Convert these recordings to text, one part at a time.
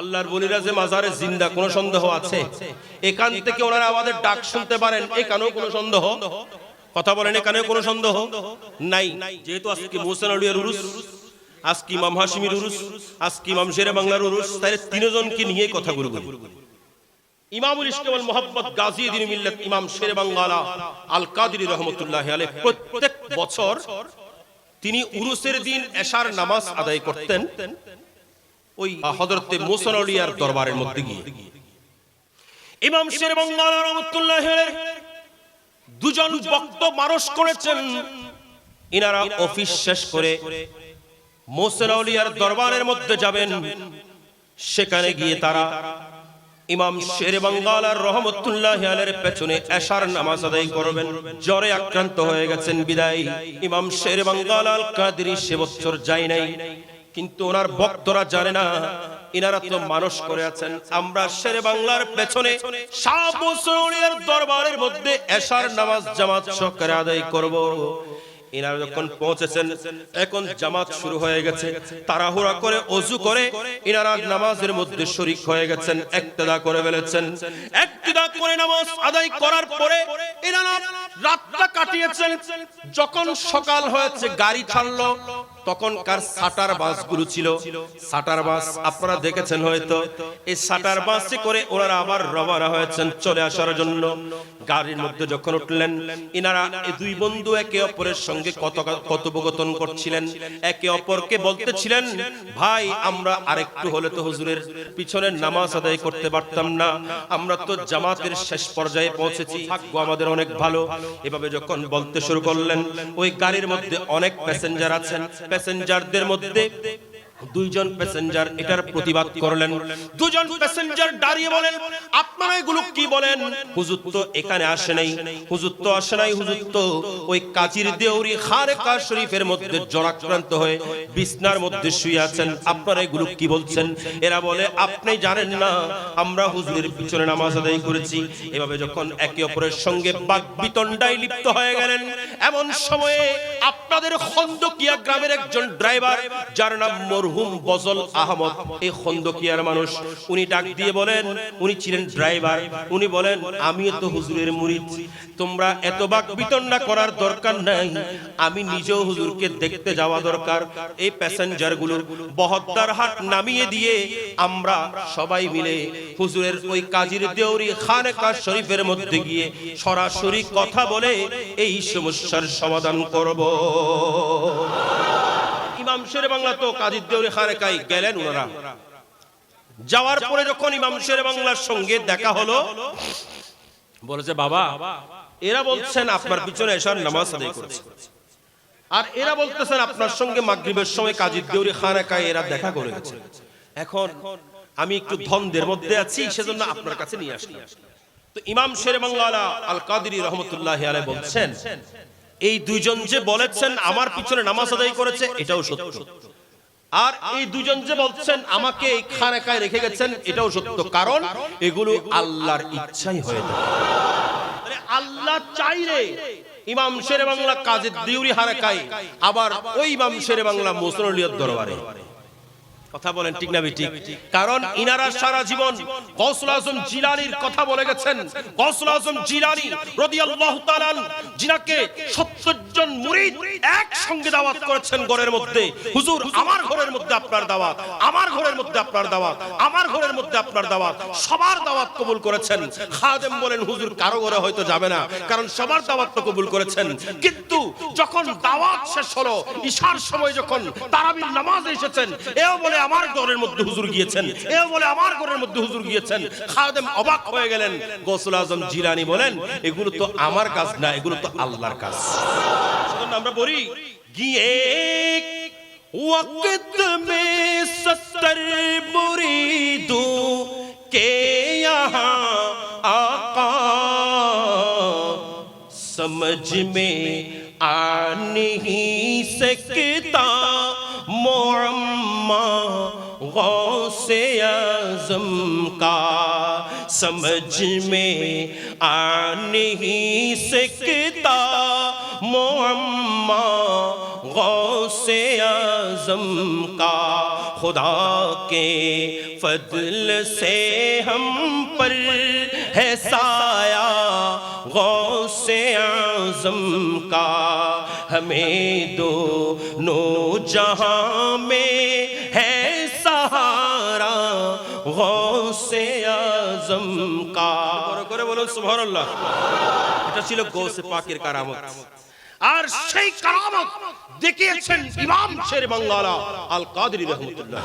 আল্লাহর বলিরা যে মাজারে জিন্দা, কোনো সন্দেহ আছে? এখান থেকে ওনারা আমাদের ডাক শুনতে পারেন, এখানেও কোনো সন্দেহ? কথা বলেন, এখানেও কোনো সন্দেহ? নাই। যেহেতু আজকে মোহসেন আলিয়ার উরুস, আজকে ইমাম হাসিমির উরুস, আজকে ইমাম শেরে বাংলার উরুস তাই তিনজনকে নিয়ে কথা বলব। ইমামুল ইসলাম মোহাম্মদ গাজীউদ্দিন মিল্লাত ইমাম শেরে বাংলা আল কাদিরি রহমতুল্লাহ আলাইহ, প্রত্যেক বছর তিনি উরুসের দিন এশার নামাজ আদায় করতেন। ওই হযরতে মুসা আলিয়ার দরবারের মধ্যে গিয়ে। ইমাম রহমতুল্লাহ দুজন বক্ত করেছেন। ইনারা অফিস শেষ করে মোসেন আলিয়ার দরবারের মধ্যে যাবেন। সেখানে গিয়ে তারা ইমাম শের বাঙ্গালার রহমতুল্লাহ আলের পেছনে এশার নামাজ আদায় করবেন। জ্বরে আক্রান্ত হয়ে গেছেন বিদায়। ইমাম শের বাঙ্গাল আল কাদেরি সে বছর যায় নাই। কিন্তু ওনার ভক্তরা জানে না, ইনারা তো মানুষ করে আছেন। আমরা শেরে বাংলার পেছনে শাহ বসরিয়ার দরবারের মধ্যে এশার নামাজ জামাত সহকারে আদায় করব। ইনারা যখন পৌঁছেছেন, এখন জামাত শুরু হয়ে গেছে। তাড়াহুড়া করে অজু করে ইনারা নামাজের মধ্যে শরিক হয়ে গেছেন, একতেদা করে ফেলেছেন। একতেদা করে নামাজ আদায় করার পরে ইনারা রাতটা কাটিয়েছেন। যখন সকাল হয়েছে, গাড়ি ছাড়লো তখনকার সাটার বাসগুলো ছিল। সাটার বাস আপনারা দেখেছেন হয়তো। এই সাটার বাসে করে ওনারা আবার রবারা হয়েছেন চলে আসার জন্য। গাড়ির মধ্যে যখন উঠলেন, ইনারা দুই বন্ধু একে অপরের সঙ্গে কত কথোপকথন করছিলেন, একে অপরকে বলতেছিলেন, ভাই, আমরা আরেকটু হলে তো হুজুরের পিছনে নামাজ আদায় করতে পারতাম না। আমরা তো জামাতের শেষ পর্যায়ে পৌঁছেছি। ভাগ্য আমাদের অনেক ভালো। এভাবে যখন বলতে শুরু করলেন, ওই গাড়ির মধ্যে অনেক প্যাসেঞ্জার আছেন। প্যাসেঞ্জারদের মধ্যে দুইজন প্যাসেঞ্জার এটার প্রতিবাদ করলেন। দুজন প্যাসেঞ্জার দাঁড়িয়ে বলেন, আপনারা এগুলো কি বলেন? হুজুর তো এখানে আসে নাই। হুজুর তো আসে নাই। হুজুর তো ওই কাজির দেউরি খারেকা শরীফের মধ্যে জরাক্রান্ত হয়ে বিছনার মধ্যে শুয়ে আছেন। আপনারা এগুলো কি বলছেন? এরা বলে, আপনি জানেন না। আমরা হুজুরের পিছনে নামাজ আদায় করেছি। এভাবে যখন একে অপরের সঙ্গে বাক বিতণ্ডায় লিপ্ত হয়ে গেলেন, এমন সময়ে আপনাদের খন্দকিয়া গ্রামের একজন ড্রাইভার, যার নাম মরহুম বজল আহমদ, এই খন্দকিয়ার মানুষ। উনি ডাক দিয়ে বলেন, উনি ছিলেন ড্রাইভার। উনি বলেন, আমিও তো হুজুরের মুরিদ। তোমরা এত বাক বিতণ্ডা করার দরকার নাই। আমি নিজেও হুজুরকে দেখতে যাওয়া দরকার। এই প্যাসেঞ্জারগুলোর বহদ্দার হাট নামিয়ে দিয়ে আমরা সবাই মিলে হুজুরের ওই কাজীর দেউরি খানেকা শরীফের মধ্যে গিয়ে সরাসরি কথা বলে এই সমস্যার সমাধান করব। ইমাম শেরে বাংলা তো কাজীর দেউরি খানেকায় গেলেন ওনারা। যাওয়ার পরে যখন ইমাম শেরে বাংলার সঙ্গে দেখা হলো, বলেছে, বাবা, এরা বলছেন আপনার পিছনে এসার নামাজ আদায় করেছে। আর এরা বলতেছেন আপনার সঙ্গে মাগরিবের সময় কাজীর দেউরি খানেকায় এরা দেখা করে গেছে। এখন আমি একটু ধনদের মধ্যে আছি, সেজন্য আপনার কাছে নিয়ে আসলাম। তো ইমাম শের বাংলা আল কাদিরি রহমতুল্লাহ আলাই বলছেন এই দুইজন যে বলেছেন, আমার পিছনে নামাজ আদায় করেছে এটাও সত্য। আর এই দুজন যে বলছেন, আমাকে এই খানেকায় রেখে গেছেন এটাও সত্য। কারণ এগুলো আল্লাহর ইচ্ছাই হয়ে থাকে। আল্লাহ চাইলে ইমাম শেরে বাংলা কাজের দিউরি হারাকাই আবার ওই ইমাম শেরে বাংলা মুসলিয়ত দরবারে। কথা বলেন ঠিক না ঠিক কারণ ইনারা সারা জীবন গৌসুল আজম জিলানির কথা বলে গেছেন গৌসুল আজম জিলানি রাদিয়াল্লাহু তাআলা জিনাকে 70 জন মুরিদ এক সঙ্গে দাওয়াত করেছেন ঘরের মধ্যে। হুজুর আমার ঘরের মধ্যে আপনার দাওয়াত আমার ঘরের মধ্যে আপনার দাওয়াত আমার ঘরের মধ্যে আপনার দাওয়াত। সবার দাওয়াত কবুল করেছেন। খাদেম বলেন হুজুর কারও ঘরে হয়তো যাবে না কারণ সবার দাওয়াত তো কবুল করেছেন। কিন্তু যখন দাওয়াত শেষ হলো ঈশার সময় যখন তারাবির নামাজ এসেছেন এও বলে আমার ঘরের মধ্যে হুজুর গিয়েছেন। এও বলে আমার ঘরের মধ্যে হুজুর গিয়েছেন। খাদেম অবাক হয়ে গেলেন। গোসুল আজম জিলানি বলেন, এগুলো তো আমার কাজ না, এগুলো তো আল্লাহর কাজ। আমরা বলি, গিয়ে وقت میں ستر مریدوں کے یہاں آقا سمجھ میں آ نہیں سکتا عزم کا سمجھ میں آ نہیں سکتا معمہ غوث اعظم کا خدا کے فضل سے ہم پر ہے سایہ غوث اعظم کا ہمیں دو نو جہاں میں ہے গৌসে আজম কা। বড় করে বলুন, সুবহানাল্লাহ। এটা ছিল গৌসে পাকের কারামত। আর সেই কারামত দেখিয়েছেন ইমাম শের বাংলা আল কাদরি রহমতুল্লাহ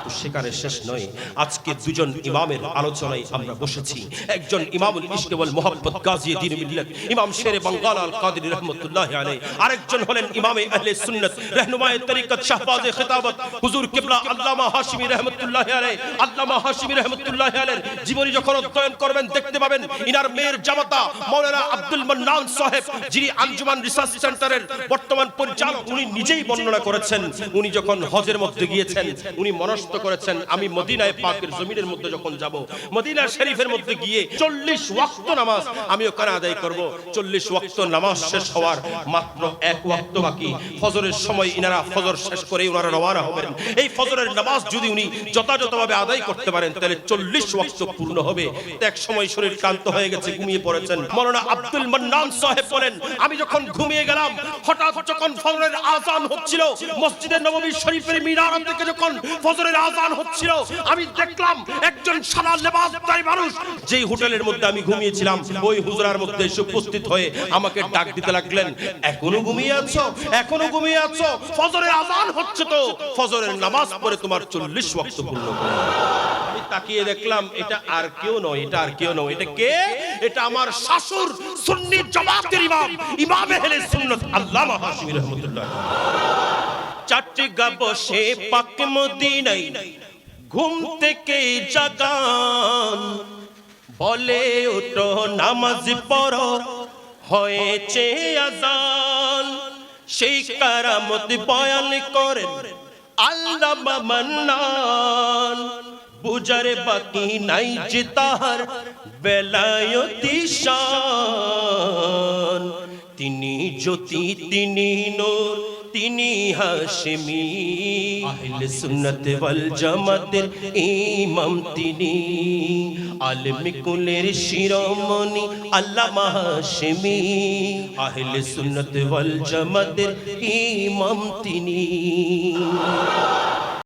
কিন্তু সেখানে শেষ নয়। আজকে দুজন ইমামের আলোচনায় আমরা বসেছি। একজন ইমামুল ইশকে মোহাম্মদ গাজী দ্বীন মিল্লাত, ইমাম শের বাঙ্গালা আল কাদরি রহমতুল্লাহ আলাইহি। আরেকজন হলেন ইমামে আহলে সুন্নাত, রাহনুমায়ে তরিকত শাহবাজে খিতাবত, হুজুর কিবলা আল্লামা হাশিমি রহমতুল্লাহ আলাইহি। আল্লামা হাশিমি রহমতুল্লাহ আলাইহির জীবনী যখন অধ্যয়ন করবেন, দেখতে পাবেন ইনার মেয়ের জামাতা মাওলানা আব্দুল মান্নান সাহেব, যিনি আঞ্জুমান রিসার্চ সেন্টারের বর্তমান পরিচালক, উনি নিজেই বর্ণনা করেছেন। উনি যখন হজের মধ্যে গিয়েছেন, উনি মনস্থ করেছেন, আমি মদিনায় পাকের জমিনের মধ্যে যখন যাব, মদিনা শরীফের মধ্যে গিয়ে চল্লিশ ওয়াক্ত নামাজ আমি ওখানে আদায় করব। চল্লিশ ওয়াক্ত নামাজ শেষ হওয়ার মাত্র এক ওয়াক্ত বাকি। ফজরের সময় ইনারা ফজর শেষ করে ওনারা রওনা হবেন। এই ফজরের নামাজ যদি উনি যথাযথভাবে আদায় করতে পারেন, তাহলে চল্লিশ ওয়াক্ত পূর্ণ হবে। এক সময় শরীর ক্লান্ত হয়ে গেছে, ঘুমিয়ে পড়েছেন। মৌলানা আব্দুল মান্নান সাহেব বলেন, আমি যখন ঘুমিয়ে গেলাম, হঠাৎ যখন ফজরের আজান হচ্ছিল মসজিদের নববী শরীফের মিনার থেকে যখন ফজরের আজান হচ্ছিল। আমি দেখলাম একজন সাদা লেবাসদারী মানুষ। যেই হোটেলের মধ্যে আমি ঘুমিয়েছিলাম, ওই হুজরার মধ্যে এসে উপস্থিত হয়ে আমাকে ডাক দিতে লাগলেন, এখনও ঘুমিয়ে আছো? এখনও ঘুমিয়ে আছো? ফজরের আজান হচ্ছে তো। ফজরের নামাজ পড়ে তোমার চল্লিশ ওয়াক্ত পূর্ণ করো। আমি তাকিয়ে দেখলাম, এটা আর কেউ নয়, এটা আর কেউ নয়। এটা কে? এটা আমার শাশুর সুন্নি জামাতের ইমাম। ইমাম আহলে সুন্নাত আল্লামা হাশিমি রহমাতুল্লাহ। চারটি গা বসে পাক মদিনাই। ঘুম থেকে জাগান, বলে ওঠো, নামাজ পড়ো, হয়েছে আজান। সেই কারামত বয়ান করেন, আল্লাহ মান্নান। বুজারে বাকি নাই যে তাহার বেলায়তি শান। তিনি জ্যোতি, তিনি নূর, তিনি হাশমি। আহলে সুন্নাত ওয়াল জামাতের ইমাম তিনি। আলেম কুলের শিরোমণি আল্লামা হাশমি। আহলে সুন্নাত ওয়াল জামাতের ইমাম তিনি।